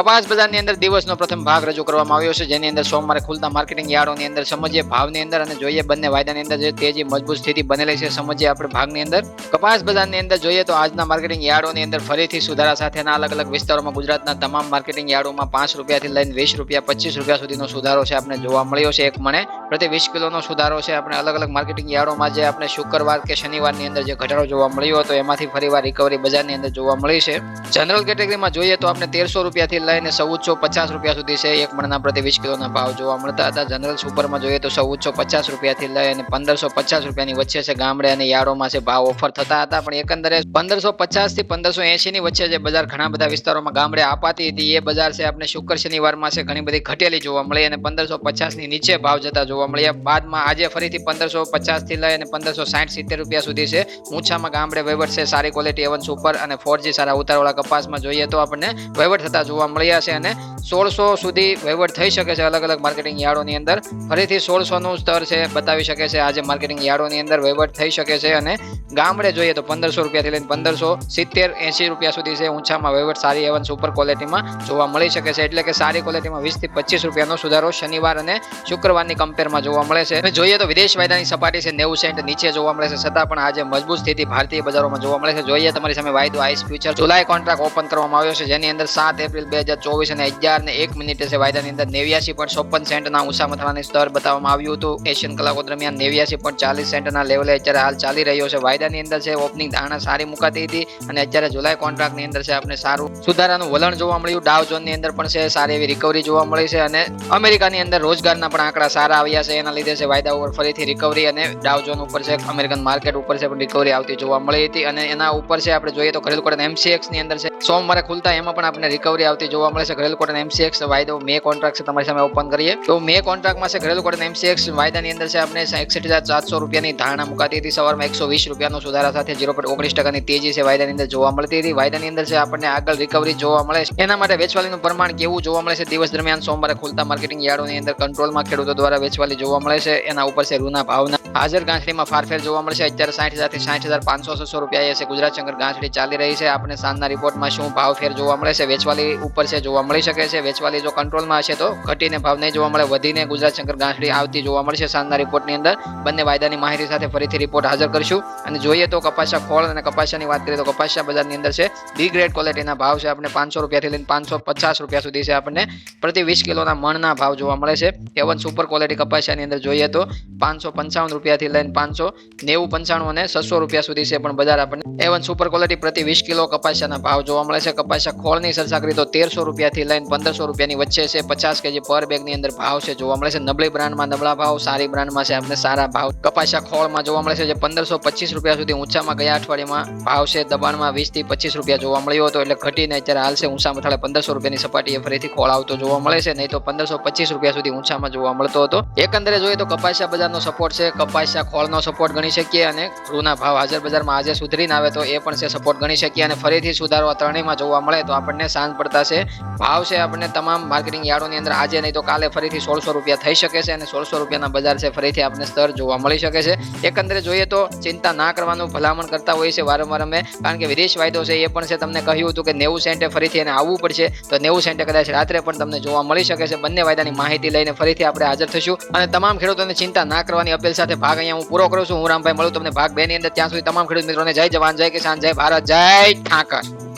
કપાસ બજારની અંદર દિવસનો પ્રથમ ભાગ રજૂ કરવામાં આવ્યો છે, જેની અંદર સોમવારે ખુલતા માર્કેટિંગ યાર્ડોની અંદર, સમજીએ ભાવની અંદર અને જોઈએ બંને વાયદાની અંદર જે તેજી મજબૂત સ્થિતિ બનેલી છે, સમજીએ આપણે ભાગની અંદર. કપાસ બજારની અંદર જોઈએ તો આજના માર્કેટિંગ યાર્ડોની અંદર ફરીથી સુધારા સાથેના અલગ અલગ વિસ્તારોમાં ગુજરાતના તમામ માર્કેટિંગ યાર્ડોમાં પાંચ રૂપિયાથી લઈને વીસ રૂપિયા, પચીસ રૂપિયા સુધીનો સુધારો છે આપણે જોવા મળ્યો છે, એક મણે. પ્રતિ વીસ કિલોનો સુધારો છે આપણે અલગ અલગ માર્કેટિંગ યાર્ડોમાં જે આપણે શુક્રવાર કે શનિવારની અંદર જે ઘટાડો જોવા મળ્યો હતો, એમાંથી ફરીવાર રિકવરી બજારની અંદર જોવા મળી છે. જનરલ કેટેગરીમાં જોઈએ તો આપણે તેરસો રૂપિયાથી લઈને ચૌદસો પચાસ રૂપિયા સુધી છે. એક મણના પ્રતિ વીસ કિલોના ભાવ જોવા મળતા હતા. જનરલ સુપરમાં જોઈએ તો ચૌદસો પચાસ રૂપિયાથી લઈ અને પંદરસો પચાસ રૂપિયાની વચ્ચે છે ગામડે અને યાર્ડોમાં છે ભાવ ઓફર થતા હતા. પણ એકંદરે પંદરસો પચાસથી પંદરસો એસી ની વચ્ચે જે બજાર ઘણા બધા વિસ્તારોમાં ગામડે આપાતી હતી. એ બજાર છે આપણે શુક્ર શનિવારમાં છે ઘણી બધી ઘટેલી જોવા મળી અને પંદરસો પચાસની નીચે ભાવ જતા જોવા મળ્યા. બાદમાં આજે ફરીથી પંદરસો પચાસથી લઈ અને પંદરસો સાઠ સિત્તેર રૂપિયા સુધી છે. ઊંચામાં ગામડે વહીવટ છે સારી ક્વોલિટી એવન સુપર અને ફોર સારા ઉતારવાળા કપાસમાં જોઈએ તો આપણને વહીવટ થતા જોવા મળ્યા છે અને સોળસો સુધી વહીવટ થઈ શકે છે અલગ અલગ માર્કેટિંગ યાર્ડોની અંદર. ફરીથી સોળસો નું સ્તર છે, બતાવી શકે છે આજે માર્કેટિંગ યાર્ડોની અંદર વહીવટ થઈ શકે છે અને ગામડે જોઈએ તો પંદરસો રૂપિયાથી લઈને પંદરસો સિત્તેર, એંસી રૂપિયા સુધી છે ઊંચામાં વહીવટ સારી એવન સુપર ક્વોલિટીમાં જોવા મળી શકે છે. એટલે કે સારી ક્વોલિટીમાં વીસથી પચીસ રૂપિયાનો સુધારો શનિવાર અને શુક્રવારની કમ્પેરમાં જોવા મળે છે. અને જોઈએ તો વિદેશ વાયદાની સપાટી છે નેવું સેન્ટ નીચે જોવા મળે છે. છતાં પણ આજે મજબૂત સ્થિતિ ભારતીય બજારોમાં જોવા મળે છે. જોઈએ તમારી સામે વાયદો, આઈસ ફ્યુચર, જુલાઈ કોન્ટ્રાક્ટ ઓપન કરવામાં આવ્યો છે. જેની અંદર સાત એપ્રિલ બે હજાર ચોવીસ અને અગિયાર ને એક મિનિટે છે વાયદાની અંદર નેવ્યાસી પોઈન્ટ ચોપન સેન્ટના ઊંચા મથાળાની સ્તર બતાવવામાં આવ્યું હતું. એશિયન કલાકો દરમિયાન નેવ્યાસી પોઈન્ટ ચાલીસ સેન્ટના લેવલે અત્યારે હાલ ચાલી રહ્યો છે. વાયદાની અંદર છે ઓપનિંગ ધારણા સારી મુકાતી હતી અને અત્યારે જુલાઈ કોન્ટ્રાક્ટની અંદર છે, આપણે સારું સુધારાનું વલણ જોવા મળ્યું. ડાવ ઝોનની અંદર પણ છે, સારી એવી રિકવરી જોવા મળી છે અને અમેરિકાની અંદર રોજગારના પણ આંકડા સારા આવ્યા છે. એના લીધે છે, વાયદા ઉપર ફરીથી રિકવરી અને ડાવ ઝોન ઉપર છે, અમેરિકન માર્કેટ ઉપર છે, પણ રિકવરી આવતી જોવા મળી હતી. અને એના ઉપર છે, આપણે જોઈએ તો ઘરેલું કોટન એમસીએક્સની અંદર છે. સોમવારે ખુલતા એમાં પણ આપણે રિકવરી આવતી જોવા મળે છે ઘરેલું કોટન એમસીએક્સ વાયદો મે કોન્ટ્રાક્ટ છે તમારી સામે ઓપન કરીએ. તો મે કોન્ટ્રાક્ટમાં છે ઘરેલું કોટન એમસીએક્સ વાયદાની અંદર છે આપણે એકસઠ હજાર સાતસો રૂપિયાની ધારણા મુકાતી હતી. સવારમાં એકસો વીસ રૂપિયાનો સુધારા સાથે ઝીરો પોઈન્ટ ઓગણીસ ટકાની તેજી છે વાયદાની અંદર જોવા મળતી હતી. વાયદાની અંદર છે આપણને આગળ રિકવરી જોવા મળે છે. એના માટે વેચવાલીનું પ્રમાણ કેવું જોવા મળે છે? દિવસ દરમિયાન સોમવારે ખુલતા માર્કેટિંગ યાર્ડોની અંદર કંટ્રોલમાં ખેડૂતો દ્વારા વેચવાલી જોવા મળે છે. એના ઉપર છે રૂના ભાવના. હાજર ગાંઠડીમાં ફારફેર જોવા મળશે. અત્યારે સાઠ હજારથી સાઠ હજાર પાંચસો છસો રૂપિયા છે. ગુજરાત શંકર ગાંઠડી ચાલી રહી છે. આપણે સાંજના રિપોર્ટમાં શું ભાવ ફેર જોવા મળે છે? વેચવાલી ઉપર છે, જોવા મળી શકે છે. વેચવાલી જો કંટ્રોલમાં હશે તો ઘટીને ભાવ નહીં જોવા મળે. વધીને ગુજરાત શંકર ગાંઠડી આવતી જોવા મળશે સાંજના રિપોર્ટની અંદર. બંને વાયદાની માહિતી સાથે ફરીથી રિપોર્ટ હાજર કરશું. અને જોઈએ તો કપાસા ખોળ અને કપાસાની વાત કરીએ તો કપાસા બજારની અંદર છે બી ગ્રેડ ક્વોલિટીના ભાવ છે. આપણે પાંચસો રૂપિયાથી લઈને પાંચસો પચાસ રૂપિયા સુધી છે આપણને. પ્રતિ વીસ કિલોના મણના ભાવ જોવા મળે છે. એવન સુપર ક્વોલિટી કપાસાની અંદર જોઈએ તો પાંચસો પંચાવન રૂપિયાથી લઈને પાંચસો, નેવું પંચાણું અને છસો રૂપિયા સુધી છે પણ બજાર આપણને. એવન સુપર ક્વોલિટી પ્રતિ વીસ કિલો કપાસિયાના ભાવ જોવા મળે છે. કપાસિયા ખોળની સરસાકરી તો તેરસો રૂપિયાથી લઈને પંદરસો રૂપિયાની વચ્ચે છે. પચાસ કેજી પર બેગની અંદર ભાવ છે જોવા મળે છે. નબળી બ્રાન્ડમાં નબળા ભાવ, સારી બ્રાન્ડમાં છે આપણે સારા ભાવ. કપાસિયા ખોળમાં જોવા મળે છે જે પંદરસો પચીસ રૂપિયા સુધી ઊંચામાં ગયા અઠવાડિયામાં ભાવ છે. દબાણમાં વીસથી પચીસ રૂપિયા જોવા મળ્યો હતો એટલે ઘટીને અત્યારે હાલ છે ઊંચા મથાળે પંદરસો રૂપિયાની સપાટીએ ફરીથી ખોળ આવતો જોવા મળે છે. નહીં તો પંદરસો પચીસ રૂપિયા સુધી ઊંચામાં જોવા મળતો હતો. એકંદરે જોઈએ તો કપાસિયા બજારનો સપોર્ટ છે. કપાસિયા ખોળનો સપોર્ટ ગણી શકીએ અને રૂના ભાવ હાજર બજારમાં આજે સુધરીને આવે તો એ પણ છે સપોર્ટ ગણી શકીએ અને ફરીથી સુધારો ત્રણેયમાં જોવા મળે તો આપણને સાંજ પડતા છે. ભાવ છે આપણને તમામ માર્કેટિંગ યાર્ડોની અંદર આજે નહીં તો કાલે ફરીથી સોળસો રૂપિયા થઈ શકે છે અને સોળસો રૂપિયાના બજાર છે ફરીથી આપણે સ્તર જોવા મળી શકે છે. એકંદરે જોઈએ તો ચિંતા ના કરવાનું ભલામણ કરતા હોય છે વારંવાર અમે, કારણ કે વિદેશ વાયદો છે એ પણ છે તમને કહ્યું હતું કે નેવું સેન્ટે ફરીથી એને આવવું પડશે, તો નેવું સેન્ટે કદાચ રાત્રે પણ તમને જોવા મળી શકે છે. બંને વાયદાની માહિતી લઈને ફરીથી આપણે હાજર થશું અને તમામ ખેડૂતોને ચિંતા ના કરવાની અપીલ સાથે ભાગ અહીંયા હું પૂરો કરું છું. હું રામભાઈ મળું, તમને ભાગ બે ની અંદર ત્યાં સુધી તમામ ખેડૂત મિત્રોને જય જવાન, જય કિસાન, જય ભારત, જય ઠાકર.